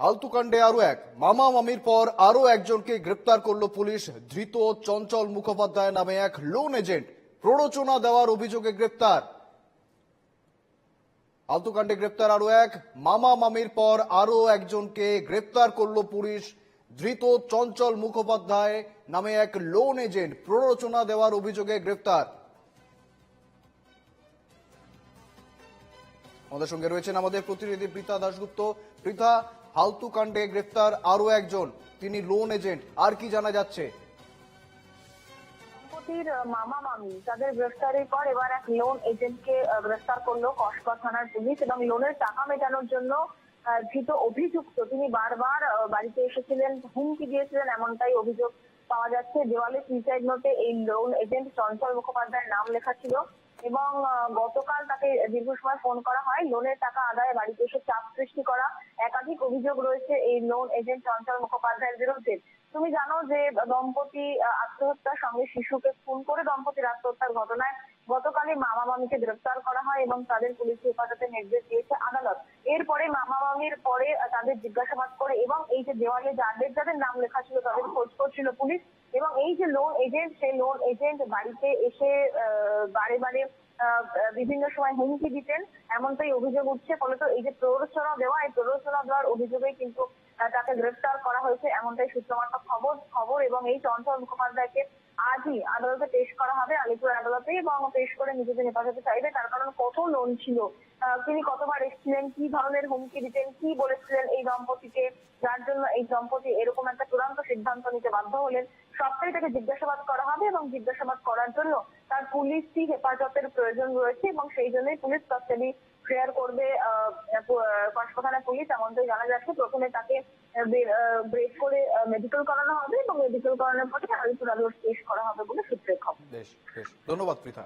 হালতুকাণ্ডে আরও এক। মামা মামির পর আরও একজনকে গ্রেপ্তার করল পুলিশ। ধৃত চঞ্চল মুখোপাধ্যায় নামে এক লোন এজেন্ট। প্ররোচনা দেওয়ার অভিযোগে গ্রেপ্তার। আলতুকাণ্ডে গ্রেপ্তার আরও এক। মামা মামির পর আরও একজনকে গ্রেপ্তার করল পুলিশ। ধৃত চঞ্চল মুখোপাধ্যায় নামে এক লোন এজেন্ট। প্ররোচনা দেওয়ার অভিযোগে গ্রেপ্তার। আমাদের সঙ্গে রয়েছেন আমাদের প্রতিনিধি প্রীতা দাশগুপ্ত। প্রীতা হালতু কাণ্ডে গ্রেফতার আরও একজন। তিনি লোন এজেন্ট আর কি জানা যাচ্ছে? দম্পতির মামা মামি, তাদের গ্রেফতারের পর এবার এক লোন এজেন্টকে গ্রেফতার করল কসবা থানার পুলিশ এবং লোনের টাকা মেটানোর জন্য ধৃত অভিযুক্ত। তিনি বারবার বাড়িতে এসেছিলেন, হুমকি দিয়েছিলেন, এমনটাই অভিযোগ পাওয়া যাচ্ছে। দেওয়ালে সুইসাইড নোটে এই লোন এজেন্ট চঞ্চল মুখোপাধ্যায়ের নাম লেখা ছিল। এবং গতকাল তাকে দীর্ঘ সময় ফোন করা হয়। লোনের টাকা আদায়ে বাড়িতে এসে চাপ সৃষ্টি করা। একাধিক অভিযোগ রয়েছে এই লোন এজেন্ট চঞ্চল মুখোপাধ্যায়ের বিরুদ্ধে। তুমি জানো যে, দম্পতি আত্মহত্যার সঙ্গে শিশুকে খুন করে দম্পতির আত্মহত্যার ঘটনায় গতকালই মামা মামিকে গ্রেফতার করা হয় এবং তাদের পুলিশ হেফাজতে নির্দেশ দিয়েছে আদালত। এরপরে মামা মামির পরে তাদের জিজ্ঞাসাবাদ করে এবং এই যে দেওয়ালে যাদের যাদের নাম লেখা ছিল তাদের খোঁজ করছিল পুলিশ এবং এই যে লোন এজেন্ট সেই লোন এজেন্ট বাড়িতে এসে বারে বারে বিভিন্ন সময় হুমকি দিতেন। এমনটাই অভিযোগ উঠছে। ফলত এই যে প্ররোচনা দেওয়া, এই প্ররোচনা দেওয়ার অভিযোগে কিন্তু তাকে গ্রেফতার করা হয়েছে। এমনটাই সূত্রমার্ফত খবর খবর এবং এই চঞ্চল মুখোপাধ্যায়কে আজই আদালতে পেশ করা হবে, আলিপুর আদালতে, এবং পেশ করে নিজেদের হেফাজতে চাইবে। তার কারণ কত লোন ছিল? তিনি কতবার এসেছিলেন? কি ধরনের হুমকি দিতেন? কি বলেছিলেন এই দম্পতিকে? যার জন্য এই দম্পতি এরকম একটা চূড়ান্ত সিদ্ধান্ত নিতে বাধ্য হলেন? সবটাই তাকে জিজ্ঞাসাবাদ করা হবে এবং জিজ্ঞাসাবাদ করার জন্য তার পুলিশি হেফাজতের প্রয়োজন রয়েছে এবং সেই জন্যই পুলিশ কাস্টাডি শেয়ার করবে কসবাখানা পুলিশ এমনটাই জানা যাচ্ছে। প্রথমে তাকে ব্রেক করে মেডিকেল করানো হবে এবং মেডিকেল করানোর পরে আলোচনা পেশ করা হবে বলে সূত্রের খবর। ধন্যবাদ, পৃথা।